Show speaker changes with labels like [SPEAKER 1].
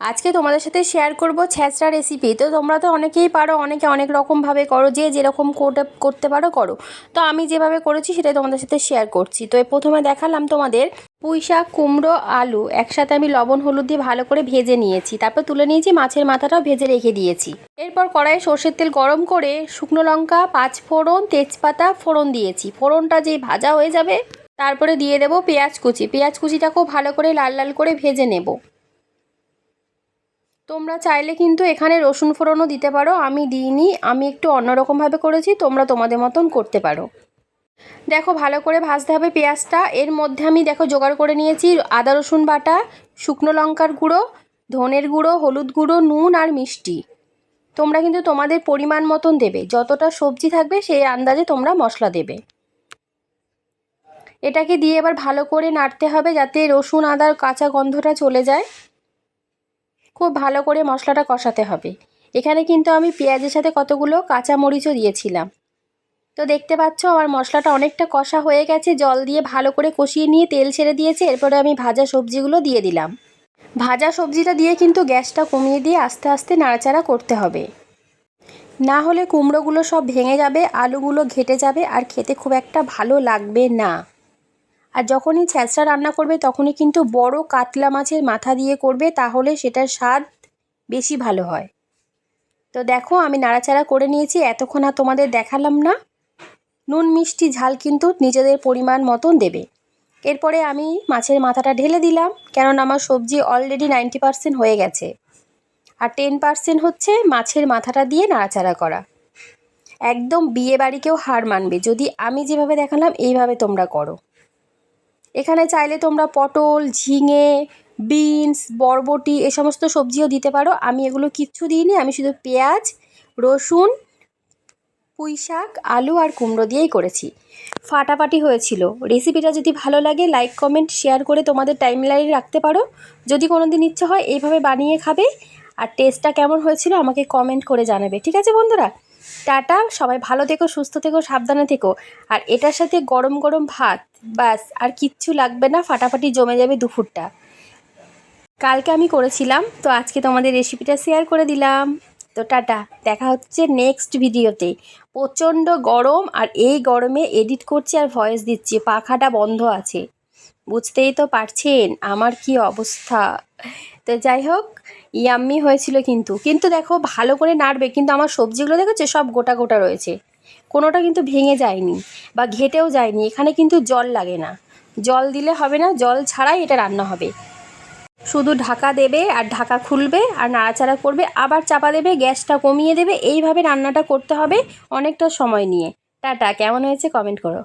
[SPEAKER 1] আজকে তোমাদের সাথে শেয়ার করব ছ্যাঁচড়া রেসিপি তো তোমরা তো অনেকেই পারো, অনেকে অনেক রকমভাবে করো, যে যেরকম কোটা করতে পারো, করো। তো আমি যেভাবে করেছি সেটাই তোমাদের সাথে শেয়ার করছি। তো প্রথমে দেখালাম তোমাদের পুঁই শাক, কুমড়ো, আলু। একসাথে আমি লবণ, হলুদ দিয়ে ভালো করে ভেজে নিয়েছি। তারপর তুলে নিয়েছি, মাছের মাথাটাও ভেজে রেখে দিয়েছি। এরপর কড়াইয়ে সর্ষের তেল গরম করে শুকনো লঙ্কা, পাঁচ ফোড়ন, তেজপাতা ফোড়ন দিয়েছি। ফোড়নটা যেই ভাজা হয়ে যাবে, তারপরে দিয়ে দেবো পেঁয়াজ কুচি। পেঁয়াজ কুচিটাকেও ভালো করে লাল লাল করে ভেজে নেব। তোমরা চাইলে কিন্তু এখানে রসুন ফোড়নও দিতে পারো, আমি দিইনি, আমি একটু অন্যরকমভাবে করেছি, তোমরা তোমাদের মতন করতে পারো। দেখো ভালো করে ভাজতে হবে পেঁয়াজটা, এর মধ্যে আমি দেখো জোগাড় করে নিয়েছি আদা, রসুন বাটা, শুকনো লঙ্কার গুঁড়ো, ধনের গুঁড়ো, হলুদ গুঁড়ো, নুন আর মিষ্টি। তোমরা কিন্তু তোমাদের পরিমাণ মতন দেবে, যতটা সবজি থাকবে সেই আন্দাজে তোমরা মশলা দেবে। এটাকে দিয়ে এবার ভালো করে নাড়তে হবে যাতে রসুন আদার কাঁচা গন্ধটা চলে যায়। খুব ভালো করে মশলাটা কষাতে হবে। এখানে কিন্তু আমি পেঁয়াজের সাথে কতগুলো কাঁচা মরিচও দিয়েছিলাম। তো দেখতে পাচ্ছ আমার মশলাটা অনেকটা কষা হয়ে গেছে, জল দিয়ে ভালো করে কষিয়ে নিয়ে তেল ছেড়ে দিয়েছে, এরপরে আমি ভাজা সবজিগুলো দিয়ে দিলাম। ভাজা সবজিটা দিয়ে কিন্তু গ্যাসটা কমিয়ে দিয়ে আস্তে আস্তে নাড়াচাড়া করতে হবে। না হলে কুমড়োগুলো সব ভেঙে যাবে, আলুগুলো ঘেটে যাবে, আর খেতে খুব একটা ভালো লাগবে না। আর যখনই ছ্যাঁচড়া রান্না করবে, তখনই কিন্তু বড় কাতলা মাছের মাথা দিয়ে করবে, তাহলে সেটার স্বাদ বেশি ভালো হয়। তো দেখো, আমি নাড়াচাড়া করে নিয়েছি, এতক্ষণ আর তোমাদের দেখালাম না। নুন মিষ্টি ঝাল কিন্তু নিজেদের পরিমাণ মতন দেবে। এরপরে আমি মাছের মাথাটা ঢেলে দিলাম, কেননা আমার সবজি অলরেডি নাইনটি পারসেন্ট হয়ে গেছে। আর টেন পারসেন্ট হচ্ছে মাছের মাথাটা দিয়ে নাড়াচাড়া করা। একদম বিয়ে বাড়িকেও হার মানবে। যদি আমি যেভাবে দেখালাম, এইভাবে তোমরা করো। এখানে চাইলে তোমরা পটল, ঝিঙে, বিনস, বরবটি এ সমস্ত সবজিও দিতে পারো। আমি এগুলো কিচ্ছু দিইনি, আমি শুধু পেঁয়াজ, রসুন, পুঁই শাক, আলু আর কুমড়ো দিয়েই করেছি। ফাটাফাটি হয়েছিল। রেসিপিটা যদি ভালো লাগে, লাইক, কমেন্ট, শেয়ার করে তোমাদের টাইম লাইনে রাখতে পারো। যদি কোনো দিন ইচ্ছে হয়, এইভাবে বানিয়ে খাবে। আর টেস্টটা কেমন হয়েছিল আমাকে কমেন্ট করে জানাবে। ঠিক আছে বন্ধুরা? টাটা, সবাই ভালো থেকো, সুস্থ থেকো, সাবধানে থেকো। আর এটার সাথে গরম গরম ভাত, ব্যাস, আর কিচ্ছু লাগবে না, ফাটাফাটি জমে যাবে দুপুরটা। কালকে আমি করেছিলাম, তো আজকে তোমাদের রেসিপিটা শেয়ার করে দিলাম। তো টাটা, দেখা হচ্ছে নেক্সট ভিডিওতে প্রচণ্ড গরম, আর এই গরমে এডিট করছি আর ভয়েস দিচ্ছি, পাখাটা বন্ধ আছে। বুঝতেই তো পারছেন আমার কি অবস্থা। তো যাই হোক, ইয়াম্মি হয়েছিল কিন্তু। কিন্তু দেখো, ভালো করে নাড়বে। কিন্তু আমার সবজিগুলো দেখেছ? সব গোটা গোটা রয়েছে। কোনোটা কিন্তু ভেঙে যায়নি বা ঘেটেও যায়নি। এখানে কিন্তু জল লাগে না। জল দিলে হবে না, জল ছাড়াই এটা রান্না হবে। শুধু ঢাকা দেবে আর ঢাকা খুলবে আর নাড়াচাড়া করবে, আবার চাপা দেবে, গ্যাসটা কমিয়ে দেবে। এইভাবে রান্নাটা করতে হবে অনেকটা সময় নিয়ে। টাটা। কেমন হয়েছে কমেন্ট করো।